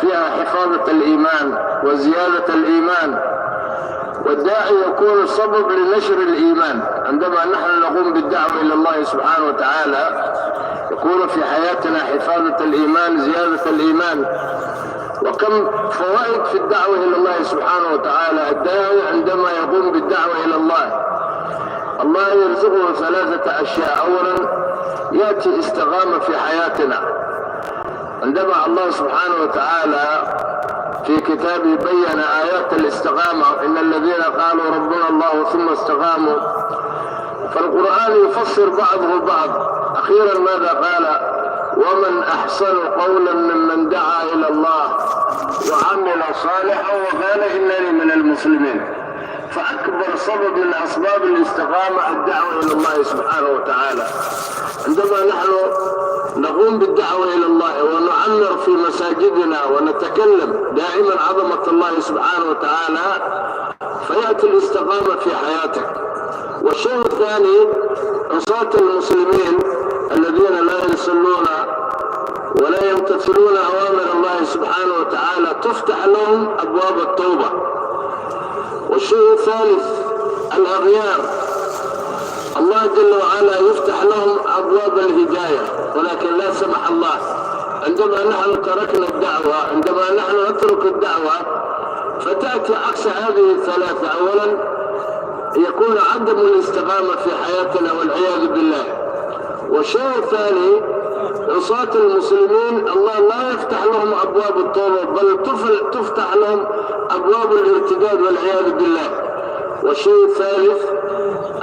فيها حفاظة الإيمان وزيادة الإيمان والداعي يكون سبب لنشر الإيمان عندما نحن نقوم بالدعوة إلى الله سبحانه وتعالى يكون في حياتنا حفاظة الإيمان زيادة الإيمان وكم فوائد في الدعوة إلى الله سبحانه وتعالى الداعي عندما يقوم بالدعوة إلى الله الله يرزقه ثلاثة أشياء أولا يأتي استقامة في حياتنا عندما الله سبحانه وتعالى في كتابه بين آيات الاستقامة إن الذين قالوا ربنا الله ثم استقاموا فالقرآن يفسر بعضه البعض أخيرا ماذا قال ومن أحسن قولا ممن دعا إلى الله وعمل صالحا وقال إنني من المسلمين فأكبر سبب من أسباب الاستقامة الدعوة إلى الله سبحانه وتعالى عندما نحن نقوم بالدعوة إلى الله ونعمر في مساجدنا ونتكلم دائما عظمة الله سبحانه وتعالى فيأتي الاستقامة في حياتك والشيء الثاني عصاة المسلمين الذين لا يصلون ولا يمتثلون أوامر الله سبحانه وتعالى تفتح لهم أبواب التوبة والشيء الثالث الأغيار الله جل وعلا يفتح لهم أبواب الهداية ولكن لا سمح الله عندما نحن تركنا الدعوة عندما نحن نترك الدعوة فتأتي أقصى هذه الثلاثة أولا يكون عدم الاستقامة في حياتنا والعياذ بالله والشيء الثاني عصاة المسلمين الله لا يفتح لهم أبواب التوبة بل تفتح لهم أبواب الارتداد والعياذ بالله والشيء الثالث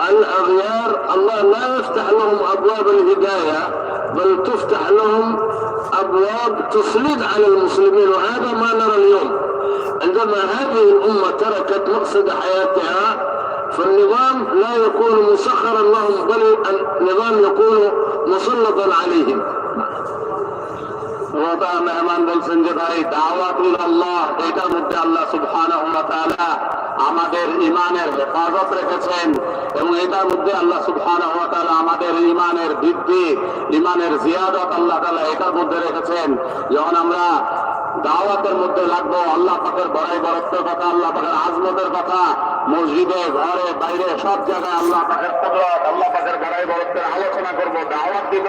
الأغيار الله لا يفتح لهم أبواب الهداية بل تفتح لهم أبواب تفلت على المسلمين وهذا ما نرى اليوم عندما هذه الأمة تركت مقصد حياتها فالنظام لا يكون مسخرا لهم بل النظام يكون مسلطا عليهم মেহমান বলছেন যে ভাই আল্লাহ মধ্যে আল্লাহ আমাদের ইমানের হেফাজত রেখেছেন এবং এটার মধ্যে আল্লাহ সুবহান আমাদের ইমানের বৃদ্ধি ইমানের জিয়াদত আল্লাহ তালা এটার মধ্যে রেখেছেন যখন আমরা দাওয়াতের মধ্যে লাগবো আল্লাহ পাকের বড়াই বরত্বের কথা আল্লাহ পাকের আজমতের কথা মসজিদে ঘরে বাইরে সব জায়গায় আল্লাহ পাকের কুদরত আল্লাহ পাকের বড়াই বরত্বের আলোচনা করব দাওয়াত দিব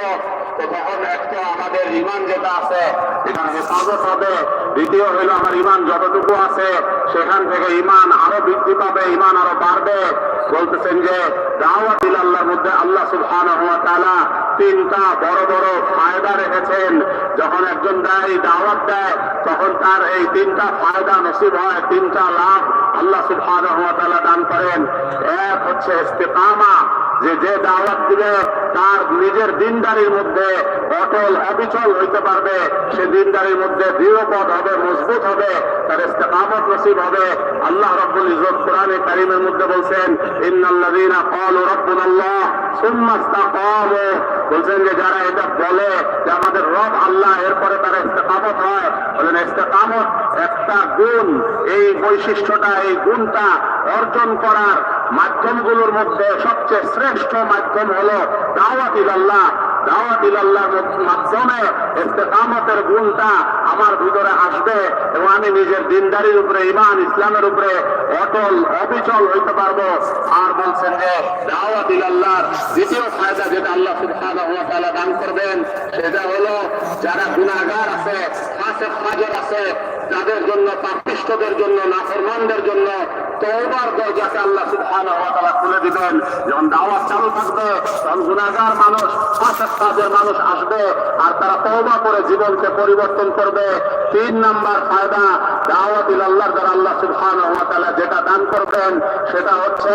তো তখন একটা আমাদের ইমান যেটা আছে এখানে হেফাজত হবে দ্বিতীয় হলো আমার ইমান যতটুকু আছে সেখান থেকে ইমান আরো বৃদ্ধি পাবে ইমান আরো বাড়বে বলতেছেন যে দাওয়াত দিল আল্লাহর মধ্যে আল্লাহ সুবহানাহু ওয়া তাআলা তিনটা বড় বড় ফায়দা রেখেছেন যখন একজন দায়ী দাওয়াত দেয় তখন তার এই তিনটা ফায়দা নসিব হয় তিনটা লাভ আল্লাহ সুফা ওয়া দান করেন এক হচ্ছে ইস্তেকামা যে যে দাওয়াত দিবে তার নিজের দিনদারির মধ্যে অটল অবিচল হইতে পারবে সে দিনদারির মধ্যে দৃঢ়পদ হবে মজবুত হবে তার ইস্তেকামত নসিব হবে আল্লাহ রব্বুল ইজত কোরআনে কারিমের মধ্যে বলছেন ইন্নাল্লাযীনা ক্বালু রাব্বুনাল্লাহ সুম্মা ইসতাকামু বলছেন যে যারা এটা বলে যে আমাদের রব আল্লাহ এরপরে তারা ইস্তেকামত হয় বলেন ইস্তেকামত একটা গুণ এই বৈশিষ্ট্যটা এই গুণটা অর্জন করার মাধ্যমগুলোর মধ্যে সবচেয়ে শ্রেষ্ঠ মাধ্যম হলো দাওয়াত ইল্লাহ দাওয়াত ইল্লাহর মাধ্যমে ইস্তেকামতের গুণটা আমার ভিতরে আসবে এবং আমি নিজের দিনদারির উপরে ইমান ইসলামের উপরে অটল অবিচল হইতে পারবো আর বলছেন যে দাওয়াত ইল্লাহর দ্বিতীয় ফায়দা যেটা আল্লাহ সুবহানাহু দান করবেন সেটা হলো যারা গুনাহগার আছে আছে তাদের জন্য পাপিষ্টদের জন্য নাফরমানদের জন্য তোমার দরজাকে আল্লাহ সুবহানাহু খুলে দিবেন যখন দাওয়াত চালু থাকবে তখন গুনাহগার মানুষ ফাসাদের মানুষ আসবে আর তারা তওবা করে জীবনকে পরিবর্তন করবে তিন নাম্বার ফায়দা দাওয়াতিল আল্লাহ দ্বারা আল্লাহ সুবহান যেটা দান করবেন সেটা হচ্ছে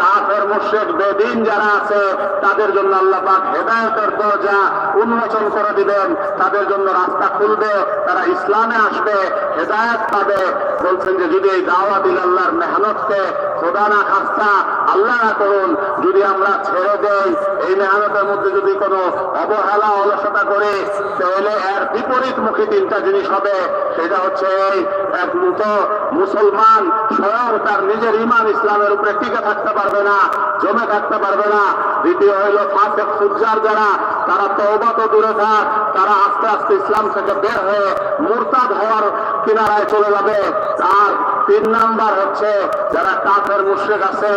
কাফের মুর্শেদ বেদিন যারা আছে তাদের জন্য আল্লাহ পাক হেদায়তের দরজা উন্মোচন করে দিবেন তাদের জন্য রাস্তা খুলবে তারা ইসলামে আসবে হেদায়ত পাবে বলছেন যে যদি এই দাওয়াতিল আল্লাহর মেহনতকে খোদা না খাস্তা আল্লাহ না করুন যদি আমরা ছেড়ে দেই এই মেহনতের মধ্যে যদি কোনো অবহেলা অলসতা করে তাহলে এর বিপরীত মুখী তিনটা জিনিস হবে সেটা হচ্ছে এক মতো মুসলমান স্বয়ং তার নিজের ইমান ইসলামের উপরে টিকে থাকতে পারবে না জমে থাকতে পারবে না দ্বিতীয় হইল ফাঁসে সূর্যার যারা তারা তৌবা তো দূরে থাক তারা আস্তে আস্তে ইসলাম থেকে বের হয়ে মুরতাদ হওয়ার কিনারায় চলে যাবে আর তিন নাম্বার হচ্ছে যারা কাফের মুশ্রেক আছে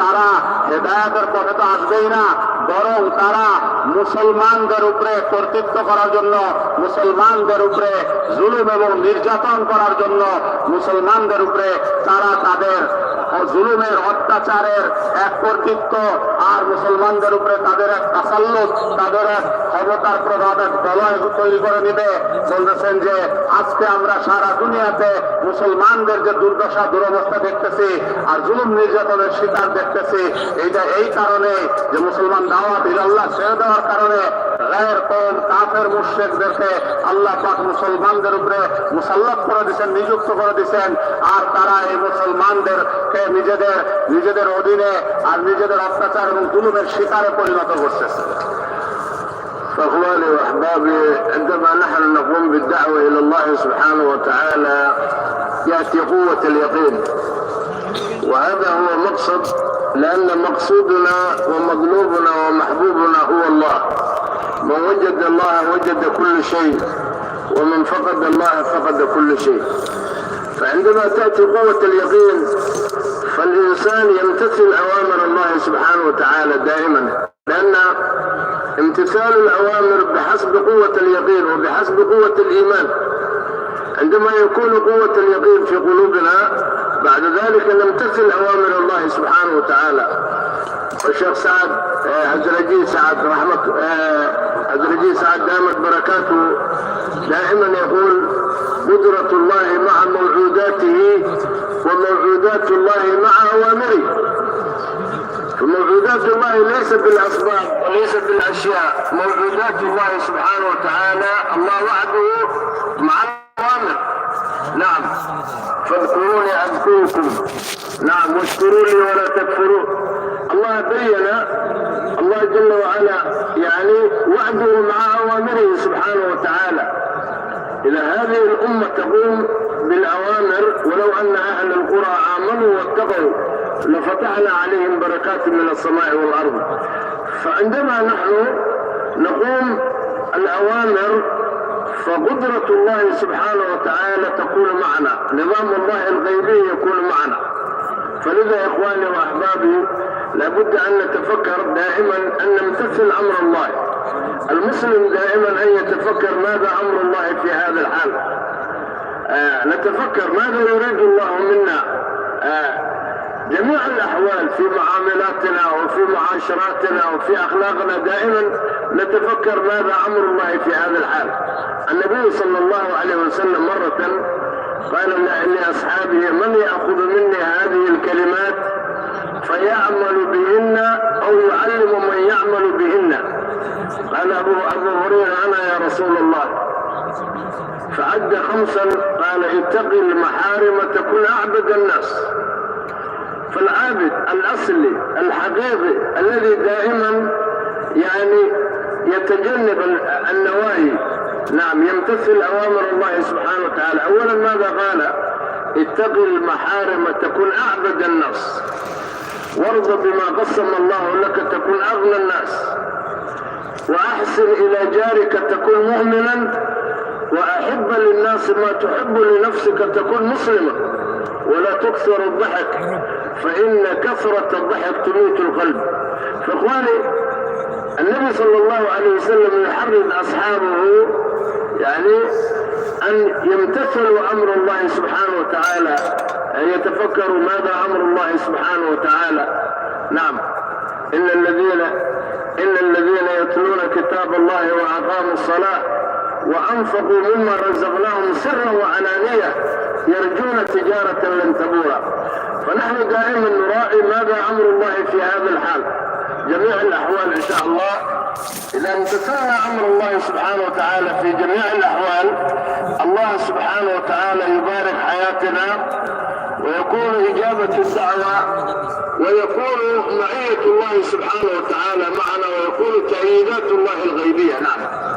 তারা হেদায়তের পথে তো আসবেই না বরং তারা মুসলমানদের উপরে কর্তৃত্ব করার জন্য মুসলমানদের উপরে জুলুম এবং নির্যাতন করার জন্য মুসলমানদের উপরে তারা তাদের জুলুমের অত্যাচারের এক কর্তৃত্ব আর মুসলমানদের উপরে তাদের এক তাসাল্লুক তাদের এক ক্ষমতার প্রভাব এক দলয় তৈরি করে নিবে বলতেছেন যে আজকে আমরা সারা দুনিয়াতে মুসলমানদের যে দুর্দশা দুরবস্থা দেখতেছি আর জুলুম নির্যাতনের শিকার দেখতেছি এইটা এই কারণে যে মুসলমান দাওয়াত ইল্লাহ ছেড়ে দেওয়ার কারণে গায়ের কম কাফের মুর্শেকদেরকে আল্লাহ পাক মুসলমানদের উপরে মুসাল্লাত করে দিয়েছেন নিযুক্ত করে দিয়েছেন আর তারা এই মুসলমানদেরকে নিজেদের নিজেদের অধীনে আর নিজেদের অত্যাচার এবং জুলুমের শিকারে পরিণত করতেছে اخواني واحبابي عندما نحن نقوم بالدعوه الى الله سبحانه وتعالى ياتي قوه اليقين وهذا هو المقصد لان مقصودنا ومطلوبنا ومحبوبنا هو الله من وجد الله وجد كل شيء ومن فقد الله فقد كل شيء فعندما تأتي قوة اليقين فالإنسان يمتثل أوامر الله سبحانه وتعالى دائما لأن امتثال الأوامر بحسب قوة اليقين وبحسب قوة الإيمان عندما يكون قوة اليقين في قلوبنا بعد ذلك نمتثل أوامر الله سبحانه وتعالى الشيخ سعد آه، حجرجي سعد رحمة آه، الجريدي سعد دامت بركاته دائما يقول قدرة الله مع موعوداته وموعودات الله مع أوامره موعودات الله ليست بالأسباب وليست بالأشياء موعودات الله سبحانه وتعالى الله وعده مع الأوامر نعم فاذكروني أذكركم نعم واشكروا لي ولا تكفروا الله بين الله جل وعلا يعني وعده مع أوامره سبحانه وتعالى إذا هذه الأمة تقوم بالأوامر ولو أن أهل القرى آمنوا واتقوا لفتحنا عليهم بركات من السماء والأرض فعندما نحن نقوم الأوامر فقدرة الله سبحانه وتعالى تكون معنا نظام الله الغيبي يكون معنا فلذا إخواني وأحبابي لابد أن نتفكر دائما أن نمتثل أمر الله المسلم دائما أن يتفكر ماذا أمر الله في هذا الحال آه نتفكر ماذا يريد الله منا آه جميع الأحوال في معاملاتنا وفي معاشراتنا وفي أخلاقنا دائما نتفكر ماذا أمر الله في هذا الحال النبي صلى الله عليه وسلم مرة قال لأصحابه خمسا قال اتق المحارم تكون أعبد الناس فالعابد الأصلي الحقيقي الذي دائما يعني يتجنب النواهي نعم يمتثل أوامر الله سبحانه وتعالى أولا ماذا قال اتق المحارم تكون أعبد الناس وارض بما قسم الله لك تكون أغنى الناس وأحسن إلى جارك تكون مؤمنا وأحب للناس ما تحب لنفسك تكون مسلمة ولا تكثر الضحك فإن كثرة الضحك تميت القلب فإخواني النبي صلى الله عليه وسلم يحرض أصحابه يعني أن يمتثلوا أمر الله سبحانه وتعالى أن يتفكروا ماذا أمر الله سبحانه وتعالى نعم إن الذين إن الذين يتلون كتاب الله وأقاموا الصلاة وأنفقوا مما رزقناهم سرا وعلانية يرجون تجارة لن تبورا فنحن دائما نراعي ماذا أمر الله في هذا الحال جميع الأحوال إن شاء الله إذا امتثلنا أمر الله سبحانه وتعالى في جميع الأحوال الله سبحانه وتعالى يبارك حياتنا ويكون إجابة الدعوة ويكون معية الله سبحانه وتعالى معنا ويكون تأييدات الله الغيبية نعم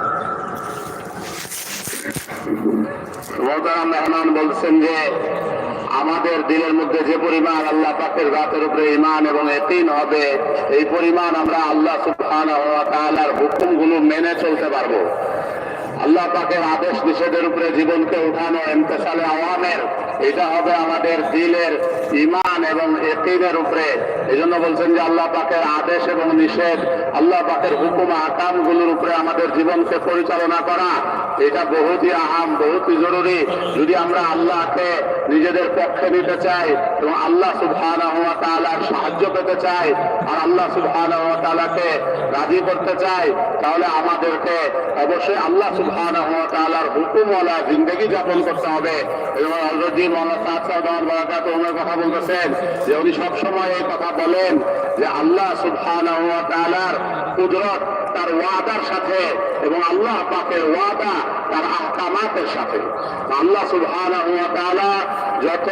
মহতারাম মেহমান বলছেন যে আমাদের দিলের মধ্যে যে পরিমাণ আল্লাহ পাকের রাতের উপরে ইমান এবং এতিন হবে এই পরিমাণ আমরা আল্লাহ সুফান তালার হুকুমগুলো মেনে চলতে পারবো আল্লাহ পাকের আদেশ নিষেধের উপরে জীবনকে উঠানো এমতেসালে আওয়ামের এটা হবে আমাদের দিলের ইমান এবং এতিনের উপরে এই জন্য বলছেন যে আল্লাহ পাকের আদেশ এবং নিষেধ আল্লাহ পাকের হুকুম আকামগুলোর উপরে আমাদের জীবনকে পরিচালনা করা এটা বহুতই আহাম বহুতই জরুরি যদি আমরা আল্লাহকে নিজেদের পক্ষে নিতে চাই এবং আল্লাহ সুবহান সাহায্য পেতে চাই আর আল্লাহ সুবহান রাজি করতে চাই তাহলে আমাদেরকে অবশ্যই আল্লাহ হুকুম হুকুমওয়ালা জিন্দগি যাপন করতে হবে এবং অলরেডি মৌলানা কথা বলতেছেন যে উনি সবসময় এই কথা বলেন যে আল্লাহ সুবহান কুদরত তার ওয়াদার সাথে এবং আল্লাহ পাকের ওয়াদা তার আহকামাতের সাথে আল্লাহ সুবহান যত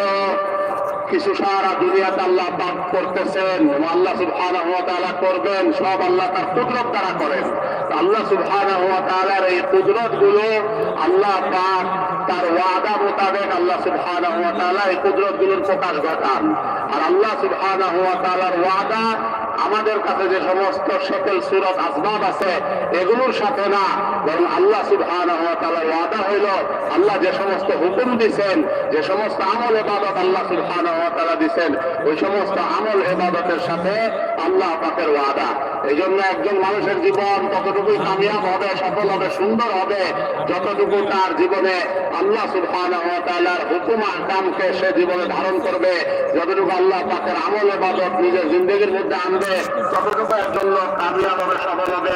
কিছু সারা দুনিয়াতে আল্লাহ পাক করতেছেন আল্লাহ সুবহানাহু ওয়া তাআলা করবেন সব আল্লাহ তার কুদরত দ্বারা করেন আল্লাহ সুবহানাহু ওয়া তাআলার এই কুদরত গুলো আল্লাহ পাক তার ওয়াদা মোতাবেক আল্লাহ সুবহানাহু ওয়া তাআলা এই কুদরত গুলোর প্রকাশ ঘটান আর আল্লাহ সুবহানাহু ওয়া তাআলার ওয়াদা আমাদের কাছে যে সমস্ত সকল সুরত আসবাব আছে এগুলোর সাথে না বরং আল্লাহ সুবহান ওয়াদা হইল আল্লাহ যে সমস্ত হুকুম দিছেন যে সমস্ত আমল এবাদত আল্লাহ সুবহান তালা দিছেন ওই সমস্ত আমল এবাদতের সাথে আল্লাহ পাকের ওয়াদা এই জন্য একজন মানুষের জীবন ততটুকু কামিয়াব হবে সফল হবে সুন্দর হবে যতটুকু তার জীবনে আল্লাহ সুলফান হুকুম আকামকে সে জীবনে ধারণ করবে যতটুকু আল্লাহ তাকে আমল এবাদত নিজের জিন্দগির মধ্যে আনবে ততটুকু একজন লোক কামিয়াব হবে সফল হবে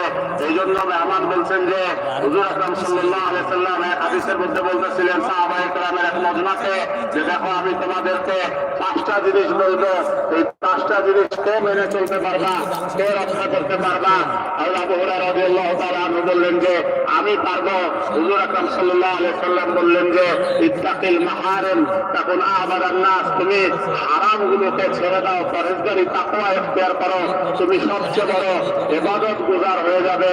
এই জন্য আমার বলছেন যে হুজুর আকরাম সাল্লাহ আলাইসাল্লাম এক আদিসের মধ্যে বলতেছিলেন সাহাবাহ ইকরামের এক মজনাকে যে দেখো আমি তোমাদেরকে পাঁচটা জিনিস বলবো এই পাঁচটা জিনিস কে মেনে চলতে পারবা কে রক্ষা করতে পারবা আল্লাহ বহরা রাজিয়াল্লাহ আমি বললেন যে আমি পারবো হুজুর আকরাম সাল্লাল্লাহু আলাইহি সাল্লাম বললেন যে ইত্তাকিল মাহারিম তখন আবাদান নাস তুমি হারামগুলোকে ছেড়ে দাও পরেশগারি তাকওয়া ইখতিয়ার করো তুমি সবচেয়ে বড় ইবাদত গুজার হয়ে যাবে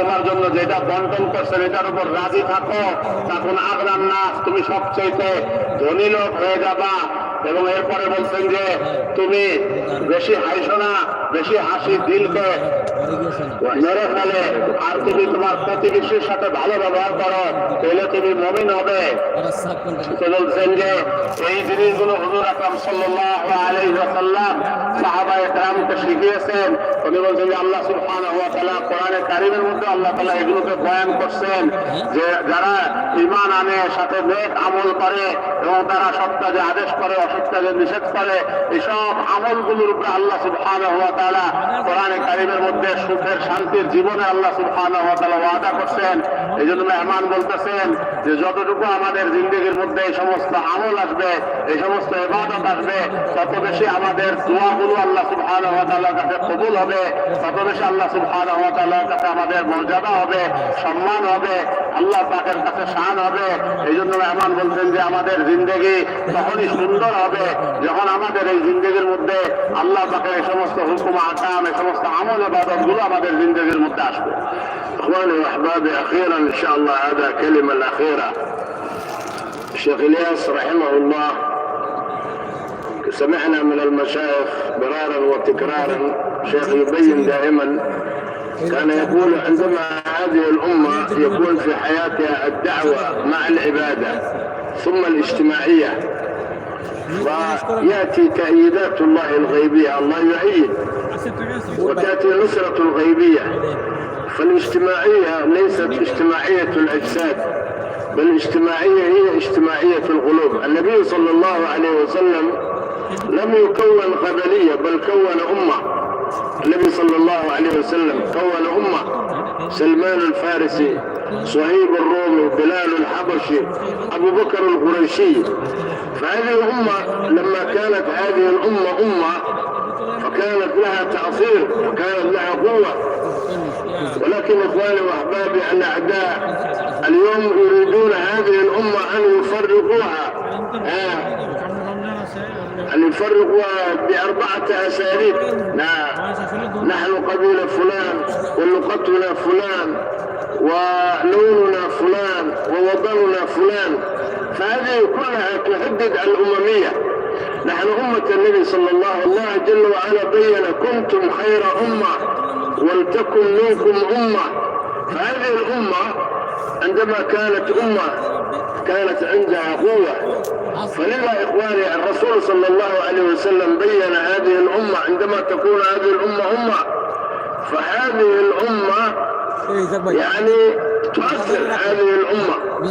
তোমার জন্য যেটা বন্টন করছেন এটার উপর রাজি থাকো তখন আবরান নাস তুমি সবচেয়ে ধনী লোক হয়ে যাবা এবং এরপরে বলছেন যে তুমি বেশি হাইসো না বেশি হাসি দিলকে মেরে ফেলে আর তুমি তোমার প্রতিবেশীর সাথে ভালো ব্যবহার করো তাহলে তুমি মমিন হবে বলছেন যে এই জিনিসগুলো হুজুর আকরাম সাল্লাহ আলাইসাল্লাম সাহাবায় গ্রামকে শিখিয়েছেন উনি বলছেন যে আল্লাহ সুলফান কোরআনে কারিমের মধ্যে আল্লাহ তালা এগুলোকে বয়ান করছেন যে যারা ইমান আনে সাথে নেক আমল করে এবং তারা সব কাজে আদেশ করে অসৎ কাজে নিষেধ করে এসব আমলগুলোর উপরে আল্লাহ সুলফান হওয়া তাআলা কোরআনে কারিমের মধ্যে সুখের শান্তির জীবনে আল্লাহ সুবহানাহু ওয়া ওয়াদা করছেন এই জন্য মেহমান বলতেছেন যে যতটুকু আমাদের জিন্দগির মধ্যে এই সমস্ত আমল আসবে এই সমস্ত ইবাদত আসবে তত বেশি আমাদের দোয়াগুলো আল্লাহ সুবহানাহু ওয়া কাছে কবুল হবে তত বেশি আল্লাহ সুবহানাহু ওয়া কাছে আমাদের মর্যাদা হবে সম্মান হবে আল্লাহ পাকের কাছে শান হবে এই জন্য রহমান বলছেন যে আমাদের জিন্দগি তখনই সুন্দর হবে যখন আমাদের এই জিন্দগির মধ্যে আল্লাহ পাকের এই সমস্ত হুকুম আকাম এই সমস্ত আমল এবাদতগুলো আমাদের জিন্দগির মধ্যে আসবে اخواني واحبابي اخيرا ان شاء الله هذا كلمه الاخيره الشيخ الياس رحمه الله سمعنا من المشايخ برارا وتكرارا شيخ يبين دائما كان يقول عندما هذه الأمة يكون في حياتها الدعوة مع العبادة ثم الاجتماعية ويأتي تأييدات الله الغيبية الله يعيد وتأتي نصرة الغيبية فالاجتماعية ليست اجتماعية الأجساد بل اجتماعية هي اجتماعية القلوب النبي صلى الله عليه وسلم لم يكون قبلية بل كون أمة النبي صلى الله عليه وسلم كون أمة سلمان الفارسي صهيب الرومي بلال الحبشي أبو بكر القريشي فهذه الأمة لما كانت هذه الأمة أمة فكانت لها تأثير وكانت لها قوة ولكن إخواني وأحبابي الأعداء اليوم يريدون هذه الأمة أن يفرقوها آه، نفرق بأربعة أساليب نحن قبيلة فلان ولقتنا فلان ولوننا فلان ووطننا فلان فهذه كلها تحدد الأممية نحن أمة النبي صلى الله عليه وسلم جل وعلا بين كنتم خير أمة ولتكن منكم أمة فهذه الأمة عندما كانت أمة كانت عندها قوة فلذا إخواني الرسول صلى الله عليه وسلم بين هذه الأمة عندما تكون هذه الأمة أمة فهذه الأمة يعني تؤثر هذه الأمة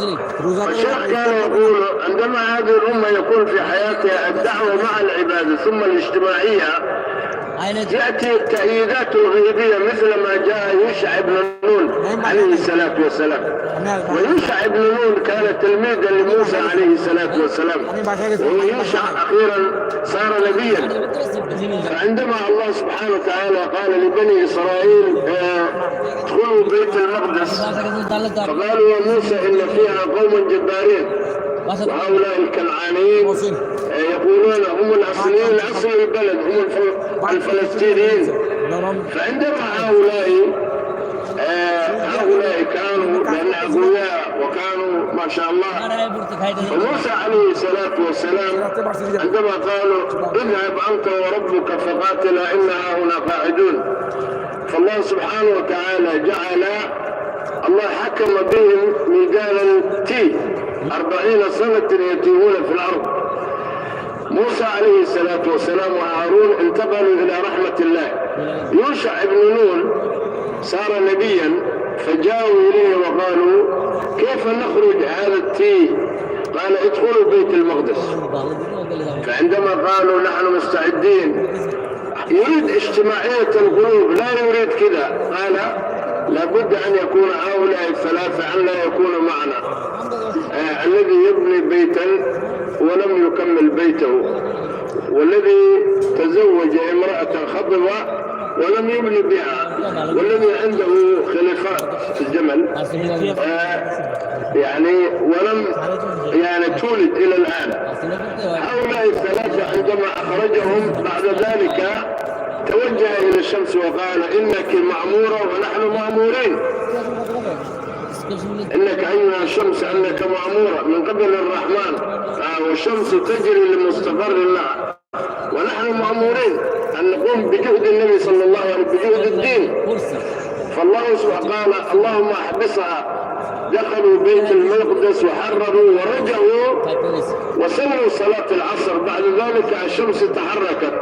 فالشيخ كان يقول عندما هذه الأمة يكون في حياتها الدعوة مع العبادة ثم الاجتماعية يأتي التاييدات الغيبيه مثل ما جاء يوشع بن نون نعم. عليه الصلاة والسلام نعم. ويوشع بن نون كان تلميذا لموسى نعم. عليه الصلاة والسلام ويوشع أخيرا صار نبيا فعندما الله سبحانه وتعالى قال لبني إسرائيل آه، ادخلوا بيت المقدس فقالوا يا موسى إن فيها قوما جبارين وهؤلاء الكنعانيين آه، يقولون هم الأصليين الأصل البلد هم الفلسطينيين نعم. فعندما هؤلاء آه، هؤلاء كانوا من أغوياء وكانوا ما شاء الله موسى عليه الصلاة والسلام عندما قالوا اذهب أنت وربك فقاتلا إنها هنا قاعدون فالله سبحانه وتعالى جعل الله حكم بهم ميدانا تي أربعين سنة يتيهون في الأرض موسى عليه الصلاة والسلام وهارون انتقلوا إلى رحمة الله يوشع بن نون صار نبيا فجاءوا إليه وقالوا كيف نخرج هذا التيه قال ادخلوا بيت المقدس فعندما قالوا نحن مستعدين يريد اجتماعية القلوب لا يريد كذا قال لابد أن يكون هؤلاء الثلاثة أن لا يكون معنا آه الذي يبني بيتا ولم يكمل بيته والذي تزوج امرأة خضبة ولم يبني بها والذي عنده خلفات في الجمل آه يعني ولم يعني تولد إلى الآن هؤلاء الثلاثة عندما أخرجهم بعد ذلك توجه إلى الشمس وقال إنك معمورة ونحن مأمورين إنك أيها الشمس أنك معمورة من قبل الرحمن آه، والشمس تجري لمستقر الله ونحن مأمورين أن نقوم بجهد النبي صلى الله عليه وسلم بجهد الدين فالله سبحانه قال اللهم احبسها دخلوا بيت المقدس وحرروا ورجعوا طيب، وصلوا صلاة العصر بعد ذلك الشمس تحركت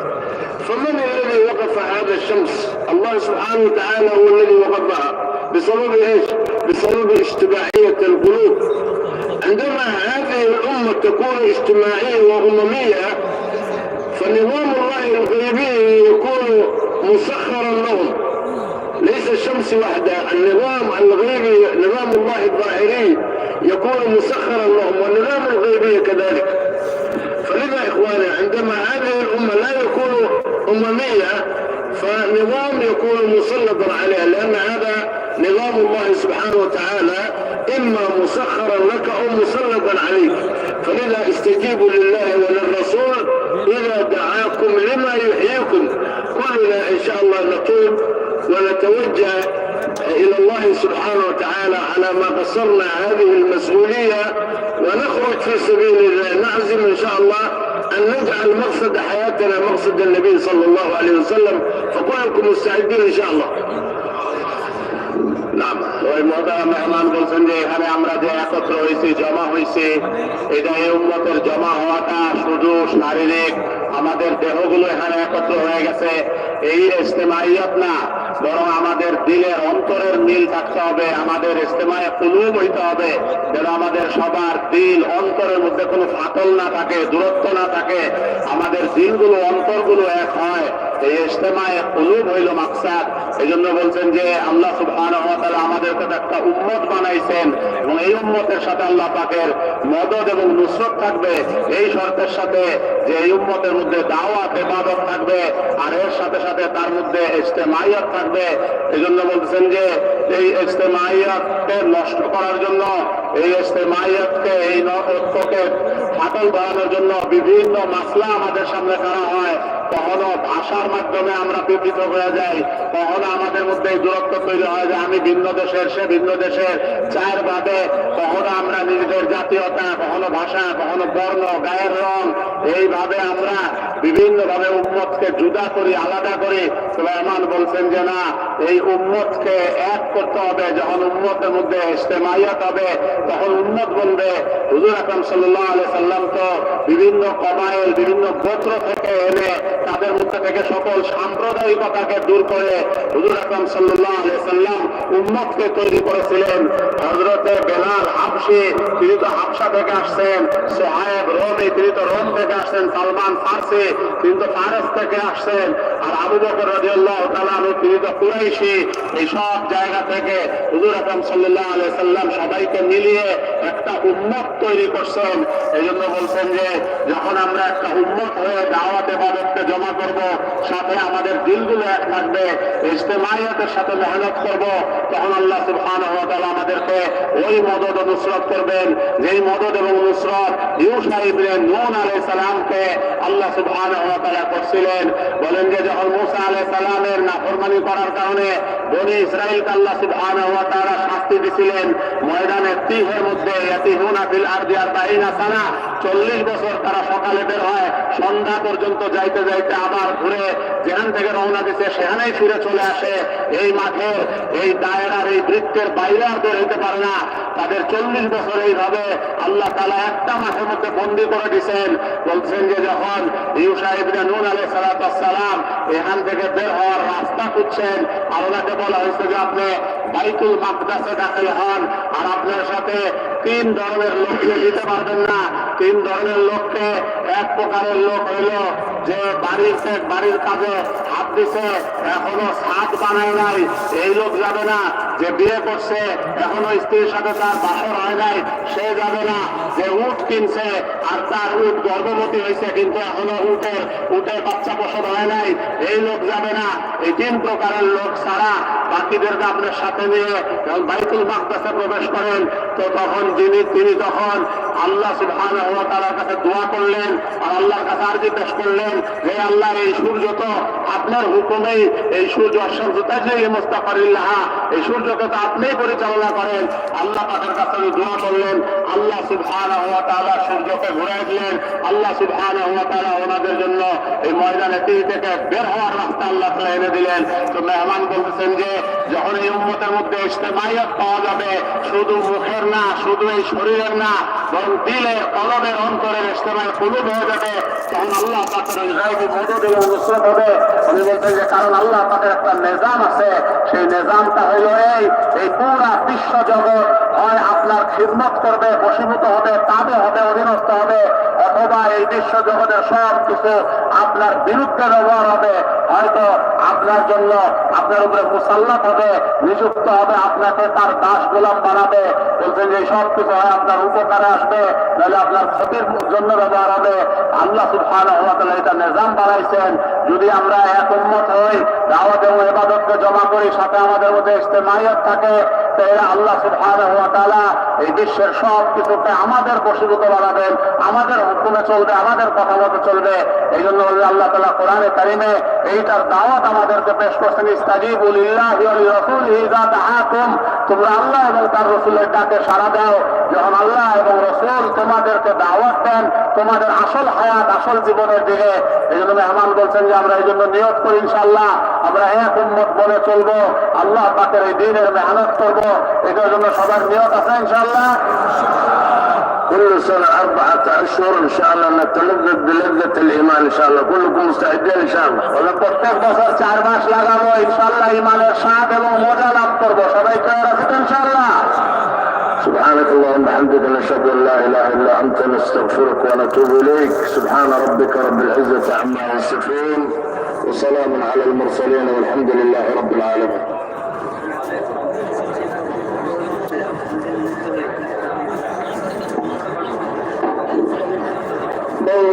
فمن الذي وقف هذا الشمس الله سبحانه وتعالى هو الذي وقفها بسبب ايش بسبب اجتماعية القلوب عندما هذه الأمة تكون اجتماعية وأممية فنظام الله الغيبي يكون مسخرا لهم ليس الشمس وحده النظام الغيبي نظام الله الظاهري يكون مسخرا لهم والنظام الغيبي كذلك فلذا إخواني عندما هذه الأمة لا يكون أممية فنظام يكون مسلطا عليها لأن هذا نظام الله سبحانه وتعالى إما مسخرا لك أو مسلطا عليك فلذا استجيبوا لله وللرسول إذا دعاكم لما يحييكم كلنا إن شاء الله نقول ونتوجه إلى الله سبحانه وتعالى على ما قصرنا هذه المسؤولية ونخرج في سبيل الله نعزم إن شاء الله أن نجعل مقصد حياتنا مقصد النبي صلى الله عليه وسلم فكونكم مستعدين إن شاء الله নাম ওই মহোদয় মেহমান বলছেন যে এখানে আমরা যে একত্র হয়েছি জমা হয়েছি এটা এই উন্মতের জমা হওয়াটা শুধু শারীরিক আমাদের দেহগুলো এখানে একত্র হয়ে গেছে এই ইস্তেমাইয়ত না বরং আমাদের দিলের অন্তরের মিল থাকতে হবে আমাদের ইস্তেমায় কুলুম হইতে হবে যেন আমাদের সবার দিল অন্তরের মধ্যে কোনো ফাটল না থাকে দূরত্ব না থাকে আমাদের দিলগুলো অন্তরগুলো এক হয় এই ইস্তেমায় কুলুম হইল মাকসাদ এই জন্য বলছেন যে আল্লাহ সুবহান আমাদের কাছে একটা উম্মত বানাইছেন এবং এই উম্মতের সাথে আল্লাহ পাকের মদত এবং নুসরত থাকবে এই শর্তের সাথে যে এই উম্মতের মধ্যে দাওয়া বেবাদত থাকবে আর এর সাথে সাথে তার মধ্যে ইস্তেমাইয়াত থাকবে থাকবে এই জন্য বলছেন যে এই ইস্তেমাইয়াতকে নষ্ট করার জন্য এই ইস্তেমাইয়াতকে এই ঐক্যকে ফাটল বাড়ানোর জন্য বিভিন্ন মাসলা আমাদের সামনে করা হয় কখনো ভাষার মাধ্যমে আমরা বিবৃত হয়ে যাই কখনো আমাদের মধ্যে দূরত্ব তৈরি হয় যে আমি ভিন্ন দেশের সে ভিন্ন দেশের চার বাদে কখনো আমরা নিজেদের জাতীয়তা কখনো ভাষা কখনো বর্ণ গায়ের রং এইভাবে আমরা বিভিন্ন ভাবে উম্মতকে জুদা করে আলাদা করে এমন বলছেন যে না এই উম্মতকে এক করতে হবে যখন উম্মতের মধ্যে ইস্তেমাইয়াত হবে তখন উন্মত বলবে হুজুর আকরম সাল্লাহ আলি সাল্লাম তো বিভিন্ন কমায়ের বিভিন্ন গোত্র থেকে এনে তাদের মধ্যে থেকে সকল সাম্প্রদায়িকতাকে দূর করে হুজুর আকরাম সাল্লাহ সাল্লাম উম্মতকে তৈরি করেছিলেন হজরতে বেলাল হাফসি তিনি তো হাফসা থেকে আসছেন সোহায়েব রোমি তিনি তো রোম থেকে আসছেন সালমান ফার্সি তিনি তো ফারেস থেকে আসছেন আর আবু বকর রাজিউল্লাহ তালানু তিনি তো কুরাইশি এই সব জায়গা থেকে হুজুর আকরাম সাল্লাহ আলিয়া সাল্লাম সবাইকে মিলিয়ে একটা উন্মত তৈরি করছেন এই জন্য বলছেন যে যখন আমরা একটা উন্মত হয়ে দাওয়াত এবাদতকে জমা করব সাথে আমাদের দিলগুলো এক থাকবে ইজতেমাইয়াতের সাথে মেহনত করব তখন আল্লাহ সুবহান আমাদেরকে ওই মদত ও নুসরত করবেন যেই মদত এবং নুসরত ইউসা সাহিব নুন আলহ সালামকে আল্লাহ সুবহান করছিলেন বলেন যে যখন মুসা আলহ সালামের নাফরমানি করার কারণে বনি ইসরায়েল আল্লাহ সুবহানাহু ওয়া তাআলা শাস্তি দিছিলেন ময়দানে তিহের মধ্যে ইয়াতিহুনা ফিল আরদি আরবাইনা সানা 40 বছর তারা সকালে বের হয় সন্ধ্যা পর্যন্ত যাইতে যাইতে আবার ঘুরে যেখান থেকে রওনা দিছে সেখানেই ফিরে চলে আসে এই মাঠের এই দায়রার এই বৃত্তের বাইরে আর বের হইতে পারে না তাদের চল্লিশ বছর এইভাবে আল্লাহ তালা একটা মাঠের মধ্যে বন্দি করে দিছেন বলছেন যে যখন ইউসাহেবরা নুন আলহ সালাম এখান থেকে বের হওয়ার রাস্তা খুঁজছেন আর ওনাকে বলা হয়েছে যে আপনি বাইকুল মাকদাসে দাখিল হন আর আপনার সাথে তিন ধরনের লোককে দিতে পারবেন না তিন ধরনের লোককে এক প্রকারের লোক হইল যে বাড়ির বাড়ির কাজে হাত দিছে এখনো সাত বানায় নাই এই লোক যাবে না যে বিয়ে করছে এখনো স্ত্রীর সাথে তার বাসর হয় নাই সে যাবে না যে উঠ কিনছে আর তার উঠ গর্ভবতী হয়েছে কিন্তু এখনো উঠে উঠে বাচ্চা পোষণ হয় নাই এই লোক যাবে না এই তিন প্রকারের লোক ছাড়া বাকিদেরকে আপনার সাথে নিয়ে যখন বাইতুল মাকদাসে প্রবেশ করেন তো তখন যিনি তিনি তখন আল্লাহ সুবহান তার কাছে দোয়া করলেন আর আল্লাহর কাছে আর্জি পেশ করলেন বলেন হে আল্লাহর এই সূর্য তো আপনার হুকুমে এই সূর্য এই সূর্যকে তো পরিচালনা করেন আল্লাহ কাছে দোয়া করলেন আল্লাহ হওয়া সূর্যকে আল্লাহ হওয়া ওনাদের জন্য এই ময়দানে তিনি থেকে বের হওয়ার রাস্তা আল্লাহ এনে দিলেন তো মেহমান বলতেছেন যে যখন এই উন্মতের মধ্যে ইস্তেমাইয়াত পাওয়া যাবে শুধু মুখের না শুধু এই শরীরের না কারণ আল্লাহ একটা নিজাম আছে সেই নিজামটা হইল এই এই পুরা বিশ্ব জগৎ হয় আপনার খিদমত করবে বসীভূত হবে তাবে হবে অধীনস্থ হবে অথবা এই বিশ্ব জগতের সব কিছু আপনার বিরুদ্ধে ব্যবহার হবে হয়তো আপনার জন্য আপনার উপরে মুসাল্লাত হবে নিযুক্ত হবে আপনাকে তার দাস গোলাম বানাবে বলছেন যে সব কিছু হয় আপনার উপকারে আসতো নাহলে আপনার ক্ষতির জন্য ব্যবহার হবে আল্লাহ সুফান এটা নিজাম বানাইছেন যদি আমরা এক উন্মত হই দাওয়াত এবং এবাদতকে জমা করি সাথে আমাদের মধ্যে ইস্তেমাইয়ত থাকে তাহলে আল্লাহ সুফান এই বিশ্বের সব কিছুকে আমাদের বসীভূত বানাবেন আমাদের হুকুমে চলবে আমাদের কথা মতো চলবে এই জন্য আল্লাহ তালা কোরআনে কারিমে এইটার দাওয়াত আমাদেরকে পেশ করছেন ইস্তাজিবুল ইল্লাহ রসুল তোমরা আল্লাহ এবং তার রসুলের ডাকে সারা দাও যখন আল্লাহ এবং রসুল তোমাদেরকে দাওয়াত দেন তোমাদের আসল হায়াত আসল জীবনের দিকে এই জন্য মেহমান বলছেন যে আমরা এই জন্য নিয়োগ করি ইনশাল্লাহ আমরা এক উন্মত বলে চলবো আল্লাহ পাকের এই দিনের মেহনত করবো এটার জন্য সবার নিয়োগ আছে ইনশাল্লাহ كل سنة أربعة أشهر إن شاء الله نتلذذ بلذة الإيمان إن شاء الله كلكم مستعدين إن شاء الله بصر شعر باش মাস إن شاء الله إيمان এবং মজা লাভ করবো সবাই إن شاء الله سبحانك اللهم وبحمدك نشهد ان لا اله الا انت نستغفرك ونتوب اليك سبحان ربك رب العزه عما يصفون وسلام على المرسلين والحمد لله رب العالمين